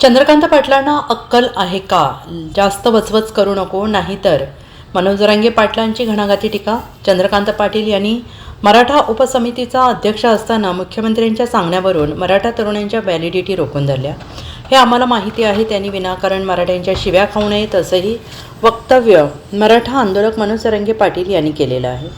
चंद्रकांत पाटलांना अक्कल आहे का? जास्त वचवच करू नको नाहीतर. मनोज रांगे पाटलांची घणाघाती टीका? चंद्रकांत पाटील यांनी मराठा उपसमितीचा अध्यक्ष असताना मुख्यमंत्र्यांच्या सांगण्यावरून मराठा तरुणांच्या व्हॅलिडिटी रोखून धरल्या. हे आम्हाला माहिती आहे त्यांनी विनाकारण मराठ्यांच्या शिव्या खाऊ नयेत असंही वक्तव्य मराठा आंदोलक मनोज जरांगे पाटील यांनी केलेलं आहे.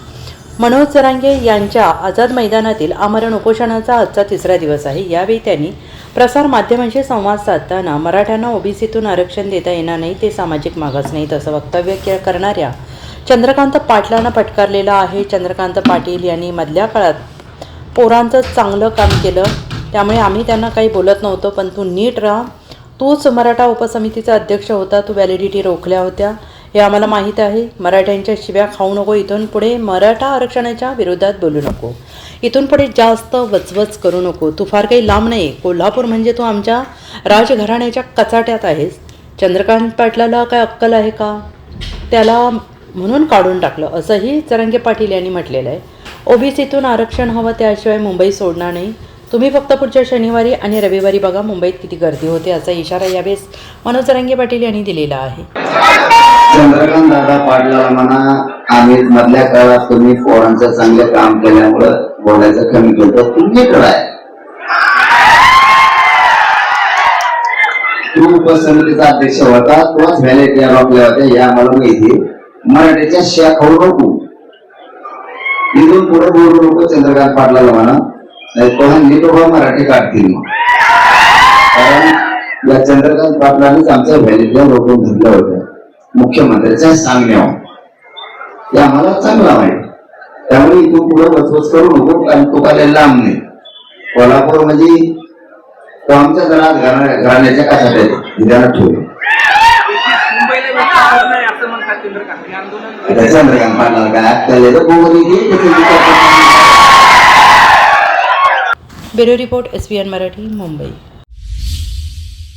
मनोज सरांगे यांच्या आझाद मैदानातील आमरण उपोषणाचा आजचा तिसरा दिवस आहे. यावेळी त्यांनी प्रसार माध्यमांशी संवाद साधताना मराठ्यांना ओबीसीतून आरक्षण देता येणार नाही ते सामाजिक मागास नाहीत असं वक्तव्य के करणाऱ्या चंद्रकांत पाटलांना फटकारलेला आहे. चंद्रकांत पाटील यांनी मधल्या काळात पोरांचं चांगलं काम केलं त्यामुळे आम्ही त्यांना काही बोलत नव्हतो पण तू नीट राहा. तूच मराठा उपसमितीचा अध्यक्ष होता तू व्हॅलिडिटी रोखल्या होत्या. हे आम्हाला माहीत आहे. मराठ्यांच्या शिव्या खाऊ नको इथून पुढे. मराठा आरक्षणाच्या विरोधात बोलू नको. इथून पुढे जास्त वचवच करू नको. तू फार काही लांब नाही कोल्हापूर म्हणजे तू आमच्या राजघराण्याच्या कचाट्यात आहेस. चंद्रकांत पाटलाला काय अक्कल आहे का? त्याला म्हणून काढून टाकलं. असंही चरंगे पाटील यांनी म्हटलेलं आहे. ओबीसीतून आरक्षण हवं त्याशिवाय मुंबई सोडणार नाही. तुम्ही फक्त पुढच्या शनिवारी आणि रविवारी बघा मुंबईत किती गर्दी होते असा इशारा यावेळेस मनोज रंगे पाटील यांनी दिलेला आहे. चंद्रकांत दादा पाडलाला म्हणा आम्ही मधल्या काळात तुम्ही पोरांचं चांगलं काम केल्यामुळं बोलायचं कमी केलं. तुमच्याकडे आहे. तू उपसमितीचा अध्यक्ष होता तोच व्हॅलिटी रोखल्या होत्या या आम्हाला माहिती मराठीच्या शिया नको इथून पुढे बोलू नको चंद्रकांत पाटलाला म्हणा. नाही तो नीट उभा मराठी काढतील कारण या चंद्रकांत पाटलांनीच आमच्या व्हॅलिटीला रोखून धरलं होतं. मुख्यमंत्र्याच्या सांगण्यावर. या आम्हाला चांगला माहिती त्यामुळे इथून पुढे वचवच करू नको कारण तो काय लांब नाही. कोल्हापूर म्हणजे तो आमच्या घरात घराण्याच्या कशात ध्यानात ठेवू मुंबईला चंद्रकांत पाटलाला काय अक्कल bureau report S B N Marathi Mumbai.